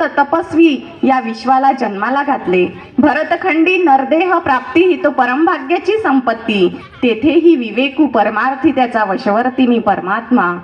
संत तपस्वी या विश्वाला जन्माला घातले. भरतखंडी नरदेह प्राप्ती ही तो परमभाग्याची संपत्ती. तेथेही विवेकू परमार्थी त्याचा वशवर्ती मी परमात्मा.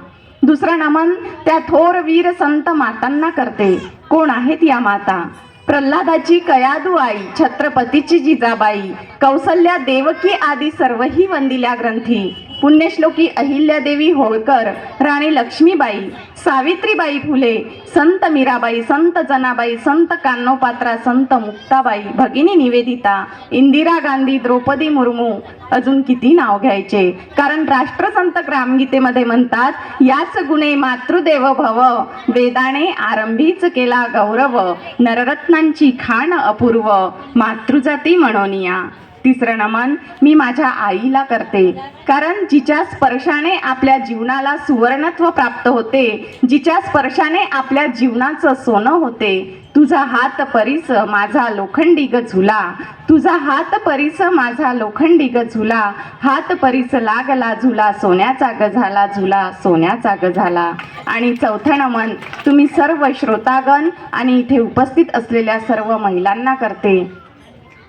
दुसरं नमन त्या थोर वीर संत मातांना करते. कोण आहेत या माता? प्रल्हादाची कयादू आई छत्रपतीची जिजाबाई कौसल्या देवकी आदी सर्वही वंदिल्या ग्रंथी. पुण्यश्लोकी अहिल्यादेवी होळकर राणी लक्ष्मीबाई सावित्रीबाई फुले संत मीराबाई संत जनाबाई संत कान्नोपात्रा संत मुक्ताबाई भगिनी निवेदिता इंदिरा गांधी द्रौपदी मुर्मू. अजून किती नाव घ्यायचे? कारण राष्ट्रसंत ग्रामगीतेमध्ये म्हणतात याच गुणे मातृदेव भव वेदाने आरंभीच केला गौरव नररत्नांची खाण अपूर्व मातृजाती म्हणोनिया. तिसरं नमन मी माझ्या आईला करते. कारण जिच्या स्पर्शाने आपल्या जीवनाला सुवर्णत्व प्राप्त होते जिच्या स्पर्शाने आपल्या जीवनाचं सोनं होते. तुझा हात परीस माझा लोखंडी ग झुला. तुझा हात परीस माझा लोखंडी ग झुला. हात परीस लागला झुला सोन्याचा ग झाला झुला सोन्याचा ग झाला. आणि चौथं नमन तुम्ही सर्व श्रोतागण आणि इथे उपस्थित असलेल्या सर्व महिलांना करते.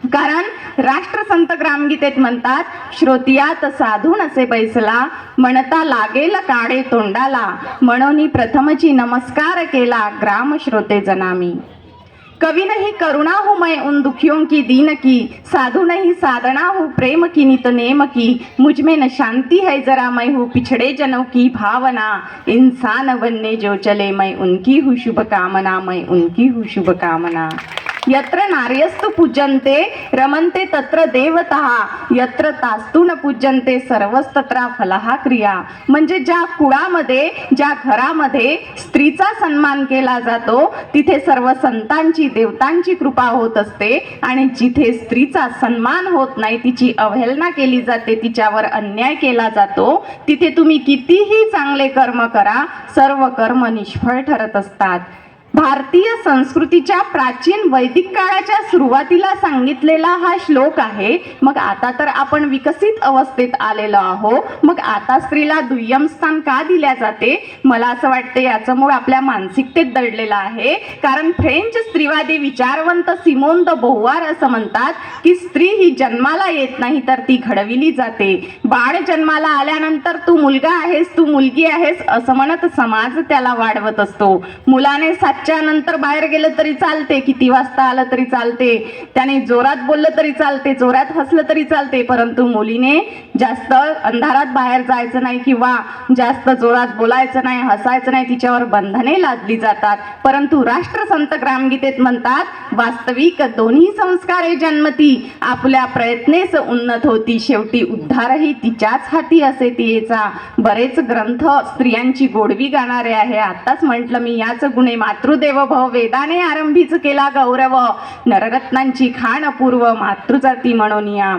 कारण राष्ट्रसंत ग्रामगीतेत म्हणतात श्रोतियात साधून असे बैसला म्हणता लागेल काडे तोंडाला म्हणून प्रथमची नमस्कार केला ग्राम श्रोते जनामी. कवी नहीं करुणा हूँ मैं उन दुखियों की दीन की साधु नहीं साधना हूँ प्रेम की नित नेम की मुझ में न शांति है जरा मैं हूँ पिछड़े जनों की भावना। इंसान बनने जो चले मैं उनकी हूँ शुभ कामना मैं उनकी हूँ शुभ कामना यत्र नार्यस्तु पूजन्ते रमन्ते तत्र देवतः। यत्र तास्तु न पूजन्ते सर्वस्तत्र फलहा क्रिया। म्हणजे ज्या कुळामध्ये ज्या घरामध्ये स्त्रीचा सन्मान केला जातो तिथे सर्व संतांची देवतांची कृपा होत असते आणि जिथे स्त्रीचा सन्मान होत नाही तिची अवहेलना केली जाते तिच्यावर अन्याय केला जातो तिथे तुम्ही कितीही चांगले कर्म करा सर्व कर्म निष्फळ ठरत असतात. भारतीय संस्कृतीच्या प्राचीन वैदिक काळाच्या सुरुवातीला सांगितलेला हा श्लोक आहे. मग आता तर आपण विकसित अवस्थेत आलेलो आहो मग आता स्त्रीला दुय्यम स्थान का दिल्या जाते? मला असं वाटते याचं मूळ आपल्या मानसिकतेत दडलेलं आहे. कारण फ्रेंच स्त्रीवादी विचारवंत सिमोन द बहुवार असं म्हणतात की स्त्री ही जन्माला येत नाही तर ती घडविली जाते. बाळ जन्माला आल्यानंतर तू मुलगा आहेस तू मुलगी आहेस असं म्हणत समाज त्याला वाढवत असतो. मुलाने सातच्या नंतर बाहेर गेलं तरी चालते किती वाजता आलं तरी चालते. त्याने जोरात बोललं तरी चालते जोरात हसलं तरी चालते परंतु मुलीने जास्त अंधारात बाहेर जायचं नाही किंवा जास्त जोरात बोलायचं नाही हसायचं नाही तिच्यावर बंधने लादली जातात. परंतु राष्ट्रसंत ग्रामगीतेत म्हणतात वास्तविक दोन्ही संस्कारे जन्मती. आपल्या प्रयत्नेस उन्नत होती. शेवटी उद्धारही तिच्याच हाती असे तिचा. बरेच ग्रंथ स्त्रियांची गोडवी गाणारे आहे. आताच म्हटलं मी याच गुणे मातृदेव भव. वेदाने आरंभीच केला गौरव. नररत्नांची खाण पूर्व मातृजाती म्हणून या.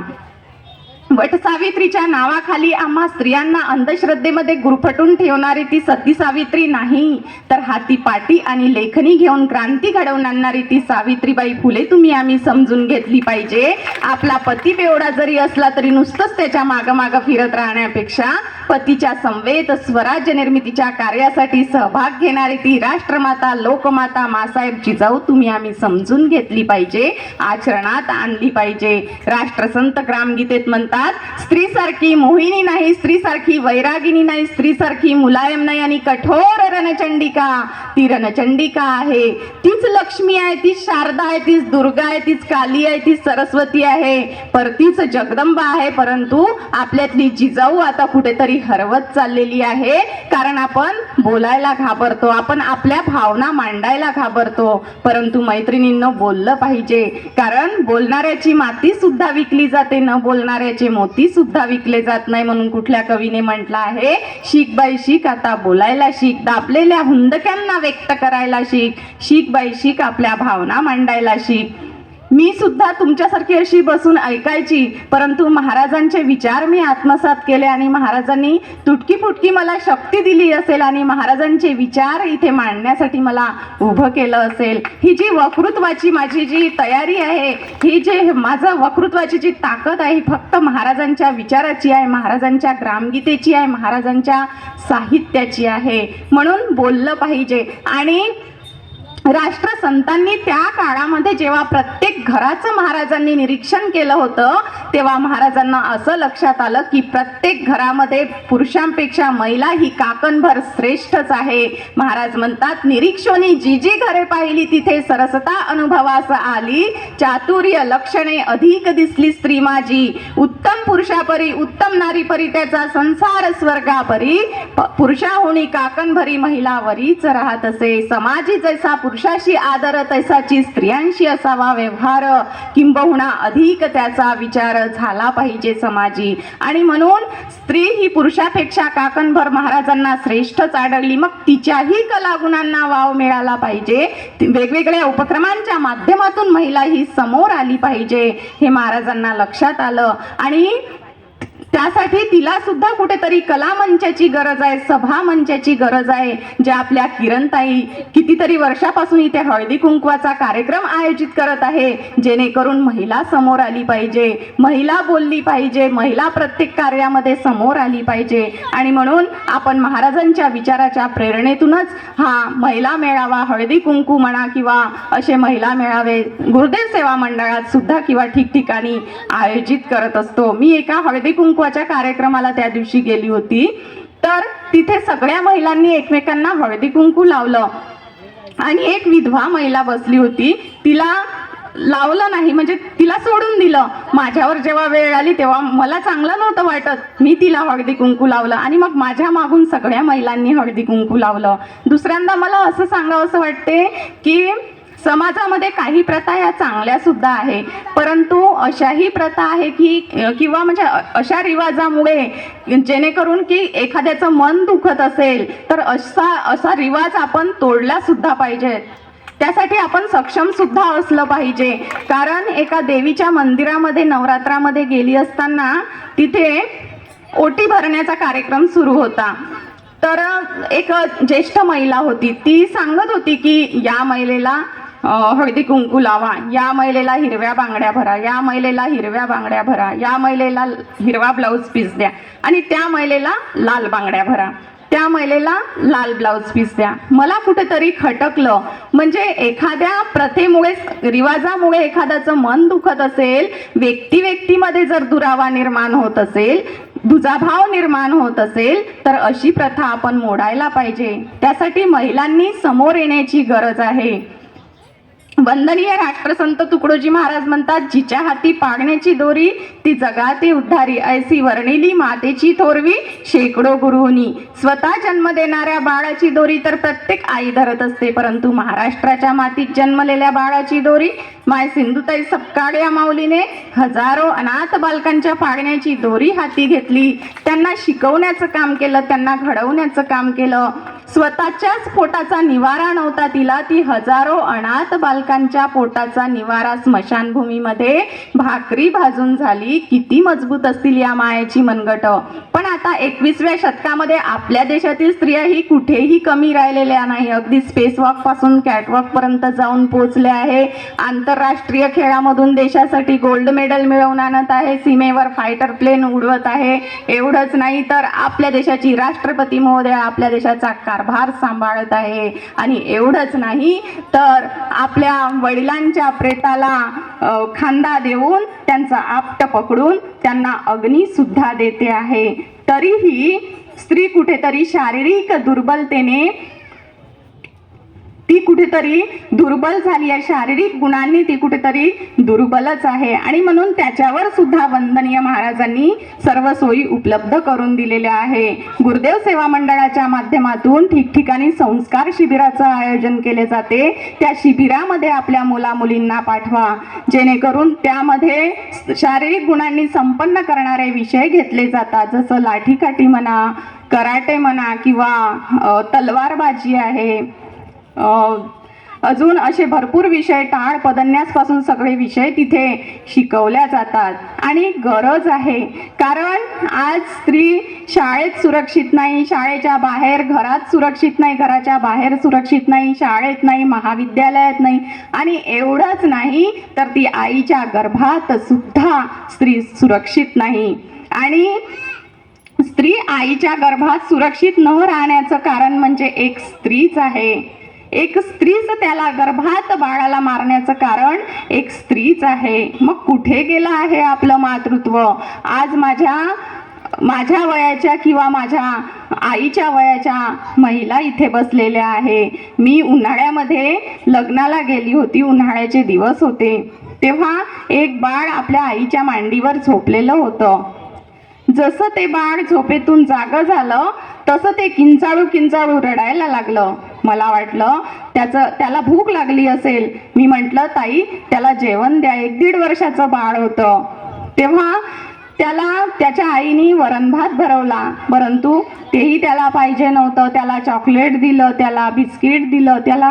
वटसावित्रीच्या नावाखाली आम्हा स्त्रियांना अंधश्रद्धेमध्ये गुरफटून ठेवणारी ती सती सावित्री नाही. तर हाती पाटी आणि लेखणी घेऊन क्रांती घडवून आणणारी ती सावित्रीबाई फुले तुम्ही आम्ही समजून घेतली पाहिजे. आपला पती बेवडा जरी असला तरी नुसतंच त्याच्या मागं फिरत राहण्यापेक्षा पतीच्या संवेद स्वराज्य निर्मितीच्या कार्यासाठी सहभाग घेणारी ती राष्ट्रमाता लोकमाता मासाहेब जिजाऊ तुम्ही आम्ही समजून घेतली पाहिजे. आचरणात आणली पाहिजे. राष्ट्रसंत ग्रामगीतेत म्हणतात स्त्रीसारखी मोहिनी नाही स्त्रीसारखी वैरागिनी नाही स्त्रीसारखी मुलायम नाही आणि कठोर रणचंडिका. ती रणचंडिका आहे. तीच लक्ष्मी आहे तीच शारदा आहे तीच दुर्गा आहे तीच काली आहे तीच सरस्वती आहे. पर तीच जगदंबा आहे परंतु आपल्यातली जिजाऊ आता कुठेतरी हरवत चाललेली आहे. कारण आपण बोलायला घाबरतो आपण आपल्या भावना मांडायला घाबरतो. परंतु मैत्रिणींना बोललं पाहिजे. कारण बोलणाऱ्याची माती सुद्धा विकली जाते न बोलणाऱ्याची मोती सुद्धा विकले जात नाही म्हणून कुठल्या कवीने म्हटलं आहे शीख बाई शीख आता बोलायला शिक दाबलेल्या हुंदक्यांना व्यक्त करायला शिक शीख बाई शीख आपल्या भावना मांडायला शिक. मी सुद्धा तुमच्यासारखी अशी बसून ऐकायची परंतु महाराजांचे विचार मी आत्मसात केले आणि महाराजांनी तुटकी फुटकी मला शक्ती दिली असेल आणि महाराजांचे विचार इथे मांडण्यासाठी मला उभं केलं असेल. ही जी वक्तृत्वाची माझी जी तयारी आहे ही जे माझं वक्तृत्वाची जी ताकद आहे फक्त महाराजांच्या विचाराची आहे महाराजांच्या ग्रामगीतेची आहे महाराजांच्या साहित्याची आहे. म्हणून बोललं पाहिजे. आणि राष्ट्रसंतांनी त्या काळामध्ये जेव्हा प्रत्येक घराचं महाराजांनी निरीक्षण केलं होतं तेव्हा महाराजांना असं लक्षात आलं की प्रत्येक घरामध्ये पुरुषांपेक्षा महिला ही काकणभर श्रेष्ठच आहे. महाराज म्हणतात निरीक्षोनी जी जी घरे पाहिली तिथे सरसता अनुभवास आली. चातुर्य लक्षणे अधिक दिसली स्त्री माझी. उत्तम पुरुषापरी उत्तम नारीपरी त्याचा संसार स्वर्गापरी. प- पुरुषाहुनी काकणभरी महिलावरीच राहत असे. समाजी जैसा पुरुषाशी आदर तैसाची स्त्रियांशी असावा व्यवहार. किंबहुना अधिक त्याचा विचार झाला पाहिजे समाजी. आणि म्हणून स्त्री ही पुरुषापेक्षा काकणभर महाराजांना श्रेष्ठच आढळली. मग तिच्याही कलागुणांना वाव मिळाला पाहिजे. ती- वेगवेगळ्या उपक्रमांच्या माध्यमातून महिला ही समोर आली पाहिजे हे महाराजांना लक्षात आलं. आणि त्यासाठी तिला सुद्धा कुठेतरी कला मंचाची गरज आहे सभा मंचाची गरज आहे. जे आपल्या किरणताई कितीतरी वर्षापासून इथे हळदी कुंकवाचा कार्यक्रम आयोजित करत आहे. जेणेकरून महिला समोर आली पाहिजे महिला बोलली पाहिजे महिला प्रत्येक कार्यामध्ये समोर आली पाहिजे. आणि म्हणून आपण महाराजांच्या विचाराच्या प्रेरणेतूनच हा महिला मेळावा हळदी कुंकू म्हणा किंवा असे महिला मेळावे गुरुदेव सेवा मंडळात सुद्धा किंवा ठिकठिकाणी आयोजित करत असतो. मी एका हळदी कुंकवाच्या कार्यक्रमाला त्या दिवशी गेली होती. तर तिथे सगळ्या महिलांनी एकमेकांना हळदी कुंकू लावलं. आणि एक विधवा महिला बसली होती. तिला लावलं नाही म्हणजे तिला सोडून दिलं. माझ्यावर जेव्हा वेळ आली तेव्हा मला चांगलं नव्हतं वाटत. मी तिला हळदी कुंकू लावलं आणि मग माझ्या मागून सगळ्या महिलांनी हळदी कुंकू लावलं. दुसऱ्यांदा मला असं सांगावं असं वाटते की समाजामध्ये काही प्रथा या चांगल्या सुद्धा आहे. परंतु अशाही प्रथा आहे की किंवा म्हणजे अशा रिवाजामुळे जेणेकरून की एखाद्याचं मन दुखत असेल तर असा असा रिवाज आपण तोडला सुद्धा पाहिजे. त्यासाठी आपण सक्षम सुद्धा असलं पाहिजे. कारण एका देवीच्या मंदिरामध्ये नवरात्रामध्ये गेली असताना तिथे ओटी भरण्याचा कार्यक्रम सुरू होता. तर एक ज्येष्ठ महिला होती. ती सांगत होती की या महिलेला हळदी कुंकू लावा. या महिलेला हिरव्या बांगड्या भरा. या महिलेला हिरव्या बांगड्या भरा. या महिलेला हिरवा ब्लाऊज पीस द्या. आणि त्या महिलेला लाल बांगड्या भरा. त्या महिलेला लाल ब्लाऊज पीस द्या. मला कुठेतरी खटकलं. म्हणजे एखाद्या प्रथेमुळे रिवाजामुळे एखाद्याचं मन दुखत असेल व्यक्ती व्यक्तीमध्ये जर दुरावा निर्माण होत असेल दुजाभाव निर्माण होत असेल तर अशी प्रथा आपण मोडायला पाहिजे. त्यासाठी महिलांनी समोर येण्याची गरज आहे. वंदनीय राष्ट्रसंत तुकडोजी महाराज म्हणतात जिच्या हाती पागण्याची दोरी ती जगाते उद्धारी. ऐसी वर्णिली मातेची थोरवी शेकडो गुरुनी. स्वतः जन्म देणाऱ्या बाळाची दोरी तर प्रत्येक आई धरत असते. परंतु महाराष्ट्राच्या मातीत जन्मलेल्या बाळाची दोरी माय सिंधुताई सपकाळ या माऊलीने हजारो अनाथ बालकांच्या पागण्याची दोरी हाती घेतली. त्यांना शिकवण्याचं काम केलं त्यांना घडवण्याचं काम केलं स्वतःच्याच पोटाचा निवारा नव्हता तिला ती हजारो अनाथ बालकांच्या पोटाचा निवारा स्मशानभूमीमध्ये भाकरी भाजून झाली. किती मजबूत असतील या मायेची मनगट. पण आता एकवीसव्या शतकामध्ये आपल्या देशातील स्त्रिया ही कुठेही कमी राहिलेल्या नाही. अगदी स्पेस वॉकपासून कॅटवॉक पर्यंत जाऊन पोहोचले आहे. आंतरराष्ट्रीय खेळामधून देशासाठी गोल्ड मेडल मिळवून आणत आहे. सीमेवर फायटर प्लेन उडवत आहे. एवढंच नाही तर आपल्या देशाची राष्ट्रपती महोदय आपल्या देशाचा कारभार सांभाळत आहे. आणि एवढंच नाही तर आपल्या वडिलांच्या प्रेताला खांदा देऊन त्यांचा आपट पकडून त्यांना अग्नीसुद्धा देते आहे. तरीही स्त्री कुठेतरी शारीरिक दुर्बलतेने ती कुठेतरी दुर्बल झाली आहे. शारीरिक गुणांनी ती कुठेतरी दुर्बलच आहे. आणि म्हणून त्याच्यावर सुद्धा वंदनीय महाराजांनी सर्व सोयी उपलब्ध करून दिलेल्या आहे. गुरुदेव सेवा मंडळाच्या माध्यमातून ठिकठिकाणी संस्कार शिबिराचं आयोजन केले जाते. त्या शिबिरामध्ये आपल्या मुला मुलींना पाठवा. जेणेकरून त्यामध्ये शारीरिक गुणांनी संपन्न करणारे विषय घेतले जातात. जसं लाठीकाठी म्हणा कराटे म्हणा किंवा तलवारबाजी आहे. अजून असे भरपूर विषय टाळ पदन्यासपासून सगळे विषय तिथे शिकवल्या जातात. आणि गरज आहे. कारण आज स्त्री शाळेत सुरक्षित नाही शाळेच्या बाहेर घरात सुरक्षित नाही घराच्या बाहेर सुरक्षित नाही शाळेत नाही महाविद्यालयात नाही आणि एवढंच नाही तर ती आईच्या गर्भात सुद्धा स्त्री सुरक्षित नाही. आणि स्त्री आईच्या गर्भात सुरक्षित न राहण्याचं कारण म्हणजे एक स्त्रीच आहे. एक स्त्रीच त्याला गर्भात बाळाला मारण्याचं कारण एक स्त्रीच आहे. मग कुठे गेलं आहे आपलं मातृत्व? आज माझ्या माझ्या वयाच्या किंवा माझ्या आईच्या वयाच्या महिला इथे बसलेल्या आहे. मी उन्हाळ्यामध्ये लग्नाला गेली होती उन्हाळ्याचे दिवस होते. तेव्हा एक बाळ आपल्या आईच्या मांडीवर झोपलेलं होतं. जसं ते बाळ झोपेतून जागं झालं तसं ते किंचाळू किंचाळू रडायला लागलं. मला वाटलं त्याचं त्याला भूक लागली असेल. मी म्हटलं ताई त्याला जेवण द्या. एक दीड वर्षाचं बाळ होतं. तेव्हा त्याला त्याच्या आईने वरण भात भरवला. परंतु तेही त्याला पाहिजे नव्हतं. त्याला चॉकलेट दिलं त्याला बिस्किट दिलं त्याला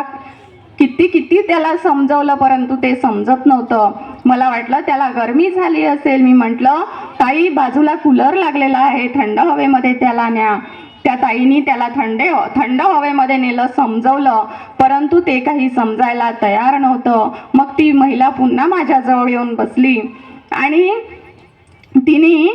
किती किती त्याला समजवलं परंतु ते समजत नव्हतं. मला वाटलं त्याला गरमी झाली असेल. मी म्हटलं ताई बाजूला कूलर लागलेला आहे. थंड हवेमध्ये त्याला न्या. त्या ताईनी त्याला थंड थंड हवेमध्ये नेलं समजवलं. परंतु ते काही समजायला तयार नव्हतं. मग ती महिला पुन्हा माझ्याजवळ येऊन बसली. आणि तिने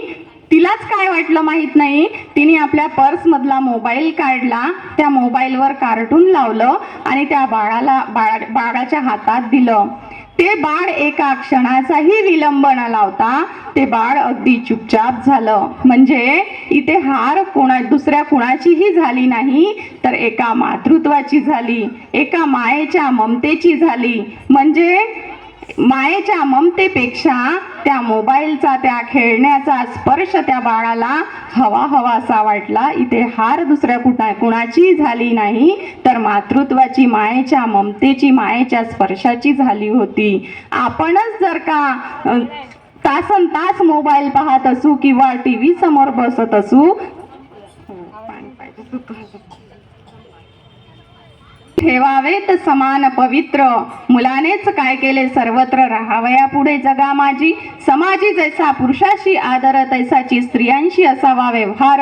तिलाच काय वाटलं माहीत नाही. तिने आपल्या पर्समधला मोबाईल काढला त्या मोबाईलवर कार्टून लावलं आणि त्या बाळाला बाळा बाळाच्या हातात दिलं. ते बाळ एका क्षणाचाही विलंब न लावता ते बाळ अगदी चुपचाप झालं. म्हणजे इथे हार कोणा दुसऱ्या कुणाचीही झाली नाही तर एका मातृत्वाची झाली एका मायेच्या ममतेची झाली. म्हणजे मायेच्या ममतेपेक्षा त्या मोबाईलचा त्या खेळण्याचा स्पर्श त्या बाळाला हवा हवा असा वाटला. इथे हार दुसऱ्या कुठा कुणाची झाली नाही तर मातृत्वाची मायेच्या ममतेची मायेच्या स्पर्शाची झाली होती. आपणच जर का तासन तास मोबाईल पाहत असू किंवा टी व्ही समोर बसत असू ठेवावेत समान पवित्र. मुलानेच काय केले? सर्वत्र राहावया पुढे जगा माझी. समाजी जैसा पुरुषाशी आदर तैसाची स्त्रियांशी असावा व्यवहार.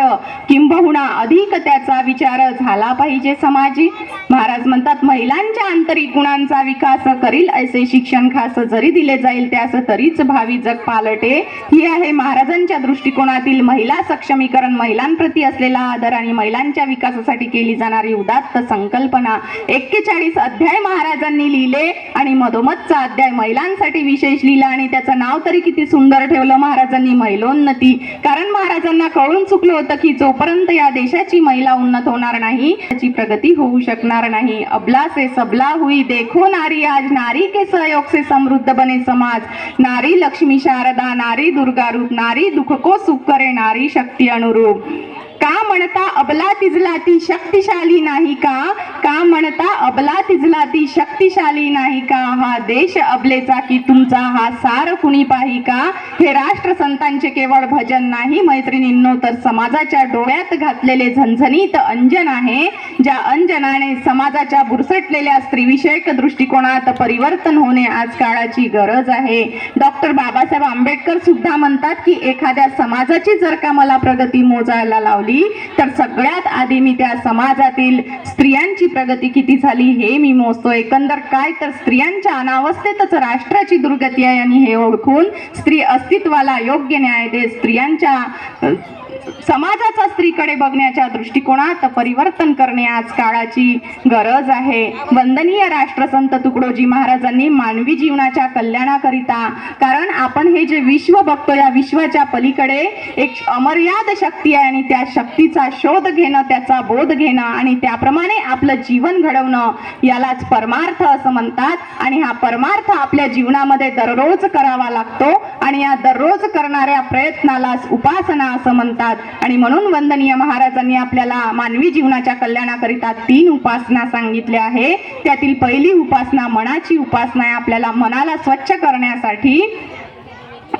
किंबहुना अधिक त्याचा विचार झाला पाहिजे समाजी. महाराज म्हणतात महिलांच्या आंतरिक गुणांचा विकास करील ऐसे शिक्षण खास जरी दिले जाईल त्यास तरीच भावी जग पालटे. ही आहे महाराजांच्या दृष्टिकोनातील महिला सक्षमीकरण. महिलांप्रती असलेला आदर आणि महिलांच्या विकासासाठी केली जाणारी उदात्त संकल्पना. एक्केचाळीस अध्याय महाराजांनी लिहिले आणि मधोमधचा अध्याय महिलांसाठी विशेष लिहिला आणि त्याचं नाव तरी किती सुंदर ठेवलं महाराजांनी महिलोन्नती कारण महाराजांना कळून चुकलं होतं की जोपर्यंत या देशाची महिला उन्नत होणार नाही त्याची प्रगती होऊ शकणार नाही. अबला से सबला हुई देखो नारी आज नारी के सहयोग से समृद्ध बने समाज. नारी लक्ष्मी शारदा नारी दुर्गा रूप नारी दुःख को सुख करे नारी शक्ती अनुरूप. का म्हणता अबला तिजला ती शक्तिशाली नाही का? का म्हणता अबला तिजला ती शक्तिशाली नाही का? हा देश अबलेचा की तुमचा हा सार कुणी पाही का? हे राष्ट्रसंतांचे केवळ भजन नाही मैत्रिणींनो तर समाजाच्या डोळ्यात घातलेले झणझणीत अंजन आहे ज्या अंजनाने समाजाच्या बुरसटलेल्या स्त्रीविषयक दृष्टिकोनात परिवर्तन होणे आज काळाची गरज आहे. डॉक्टर बाबासाहेब आंबेडकर सुद्धा म्हणतात की एखाद्या समाजाची जर का मला प्रगती मोजायला लावली तर सगळ्यात आधी मी त्या समाजातील स्त्रियांची प्रगती किती झाली हे मी मोजतो एकंदर काय तर स्त्रियांच्या अनावस्थेतच राष्ट्राची दुर्गती आहे आणि हे ओळखून स्त्री अस्तित्वाला योग्य न्याय दे स्त्रियांच्या समाजाचा स्त्रीकडे बघण्याच्या दृष्टिकोनात परिवर्तन करणे आज काळाची गरज आहे. वंदनीय राष्ट्रसंत तुकडोजी महाराजांनी मानवी जीवनाच्या कल्याणाकरिता कारण आपण हे जे विश्व बघतो या विश्वाच्या पलीकडे एक अमर्याद शक्ती आहे आणि त्या शक्तीचा शोध घेणं त्याचा बोध घेणं आणि त्याप्रमाणे आपलं जीवन घडवणं यालाच परमार्थ असं म्हणतात. आणि हा परमार्थ आपल्या जीवनामध्ये दररोज करावा लागतो आणि या दररोज करणाऱ्या प्रयत्नालाच उपासना असं म्हणतात. आणि म्हणून वंदनीय महाराजांनी आपल्याला मानवी जीवनाच्या कल्याणाकरिता तीन उपासना सांगितल्या आहे. त्यातील पहिली उपासना मनाची उपासना आहे. आपल्याला मनाला स्वच्छ करण्यासाठी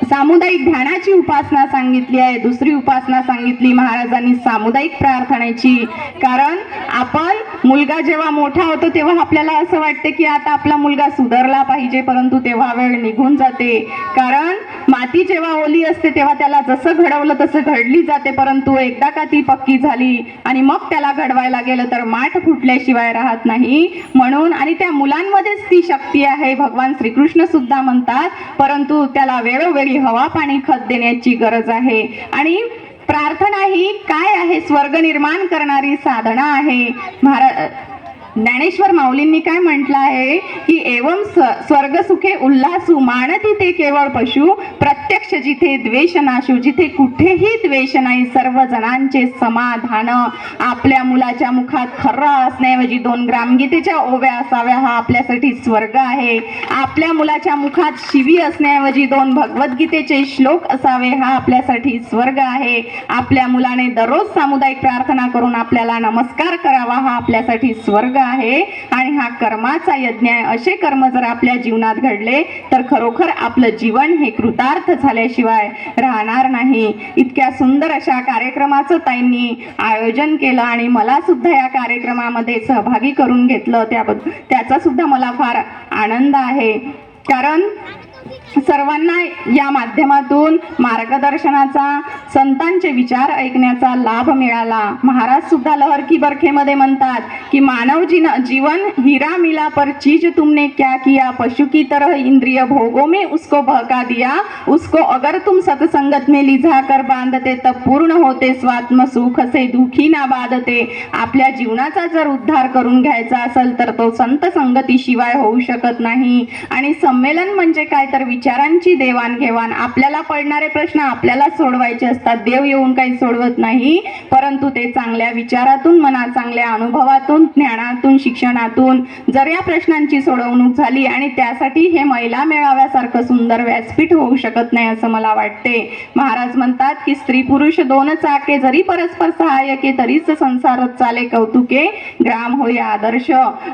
सामुदायिक ध्यानाची उपासना सांगितली आहे. दुसरी उपासना सांगितली महाराजांनी सामुदायिक प्रार्थनेची. कारण आपण मुलगा जेव्हा मोठा होतो तेव्हा आपल्याला असं वाटते की आता आपला मुलगा सुधारला पाहिजे परंतु तेव्हा वेळ निघून जाते. कारण माती जेव्हा ओली असते तेव्हा त्याला जसं घडवलं तसं घडली जाते. परंतु एकदा का ती पक्की झाली आणि मग त्याला घडवायला गेलं तर माठ फुटल्याशिवाय राहत नाही. म्हणून आणि त्या मुलांमध्येच ती शक्ती आहे. भगवान श्रीकृष्ण सुद्धा म्हणतात परंतु त्याला वेळोवेळी हवा पाणी खत देण्याची गरज आहे. आणि प्रार्थना ही काय आहे? स्वर्ग निर्माण करणारी साधना आहे. महाराज ज्ञानेश्वर माऊलींनी काय म्हटलं आहे? की एवम स्वर्गसुखे स्वर्ग सुखे उल्हासू मानती ते केवळ पशु प्रत्यक्ष जिथे द्वेष नाशू जिथे कुठेही द्वेष नाही सर्व जणांचे समाधान. आपल्या मुलाच्या मुखात खर्रा असण्याऐवजी दोन ग्रामगीतेच्या ओव्या असाव्या हा आपल्यासाठी स्वर्ग आहे. आपल्या मुलाच्या मुखात शिवी असण्याऐवजी दोन भगवद्गीतेचे श्लोक असावे हा आपल्यासाठी स्वर्ग आहे. आपल्या मुलाने दररोज सामुदायिक प्रार्थना करून आपल्याला नमस्कार करावा हा आपल्यासाठी स्वर्ग आहे आणि हा कर्माचा यज्ञ आहे. असे कर्म जर आपल्या जीवनात घडले तर खरोखर आपलं जीवन हे कृतार्थ झाल्याशिवाय राहणार नाही. इतक्या सुंदर अशा कार्यक्रमाचं ताईंनी आयोजन केलं आणि मला सुद्धा या कार्यक्रमामध्ये सहभागी करून घेतलं. त्याबद्दल त्याचा सुद्धा मला फार आनंद आहे. कारण सर्वांना या माध्यमातून मार्गदर्शनाचा संतांचे विचार ऐकण्याचा लाभ मिळाला. महाराज सुद्धा लहर की बरखेमध्ये म्हणतात की मानव जीन जीवन हिरा मिला पर चीज तुमने क्या किया? पशु की तरह इंद्रिय भोगों में उसको बहका दिया। उसको अगर तुम सत्संगत में लिझा कर बांधते तब पूर्ण होते स्वात्म सुख से दुखी ना बाधते। आपल्या जीवनाचा जर उद्धार करून घ्यायचा असेल तर तो संत संगतीशिवाय होऊ शकत नाही. आणि संमेलन म्हणजे काय तर विचारांची देवाणघेवाण. आपल्याला पडणारे प्रश्न आपल्याला सोडवायचे असतात. देव येऊन काही सोडवत नाही परंतु ते चांगल्या विचारातून मना चांगल्या अनुभवातून ज्ञानातून शिक्षणातून जर या प्रश्नांची सोडवणूक झाली आणि त्यासाठी हे महिला मेळाव्यासारखं सुंदर व्यासपीठ होऊ शकत नाही असं मला वाटते. महाराज म्हणतात की स्त्री पुरुष दोन चाके जरी परस्पर सहाय्यके तरीच संसारात चाले कौतुके ग्राम होय आदर्श.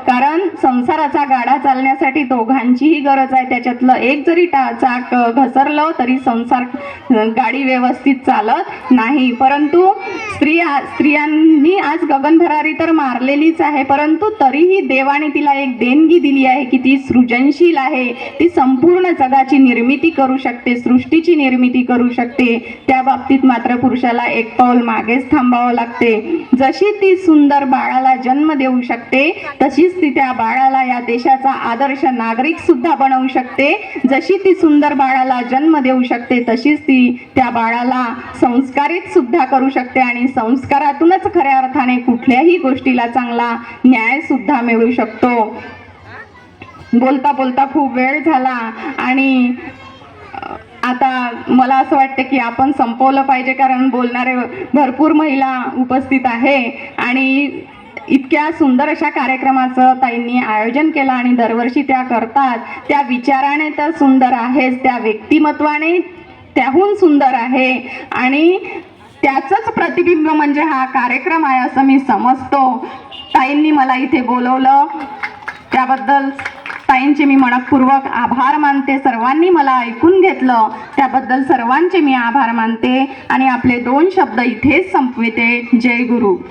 कारण संसाराचा गाडा चालण्यासाठी दोघांचीही गरज आहे. त्याच्यातलं एक जरी टा चाक घसरलं तरी संसार गाडी व्यवस्थित चालत नाही. परंतु स्त्रिया स्त्रियांनी आज गगनभरारी तर मारलेलीच आहे. परंतु तरीही देवाने तिला एक देणगी दिली आहे की ती सृजनशील आहे. ती संपूर्ण जगाची निर्मिती करू शकते सृष्टीची निर्मिती करू शकते. त्या बाबतीत मात्र पुरुषाला एक पाऊल मागेच थांबावं लागते. जशी ती सुंदर बाळाला जन्म देऊ शकते तशीच ती त्या बाळाला या देशाचा आदर्श नागरिक सुद्धा बनवू शकते. जशी ती सुंदर बाळाला जन्म देऊ शकते तशीच ती त्या बाळाला संस्कारित सुद्धा करू शकते आणि संस्कारातूनच खऱ्या अर्थाने कुठल्याही गोष्टीला चांगला न्याय सुद्धा मिळू शकतो. बोलता बोलता खूप वेळ झाला आणि आता मला असं वाटतं की आपण संपवलं पाहिजे कारण बोलणारे भरपूर महिला उपस्थित आहे आणि इतक्या सुंदर अशा कार्यक्रमाचं ताईंनी आयोजन केलं आणि दरवर्षी त्या करतात. त्या विचाराने तर सुंदर आहेच त्या व्यक्तिमत्वाने त्याहून सुंदर आहे आणि त्याचंच प्रतिबिंब म्हणजे हा कार्यक्रम आहे असं मी समजतो. ताईंनी मला इथे बोलवलं. त्याबद्दल ताईंचे मी मनपूर्वक आभार मानते. सर्वांनी मला ऐकून घेतलं. त्याबद्दल सर्वांचे मी आभार मानते. आणि आपले दोन शब्द इथेच संपविते. जय गुरु.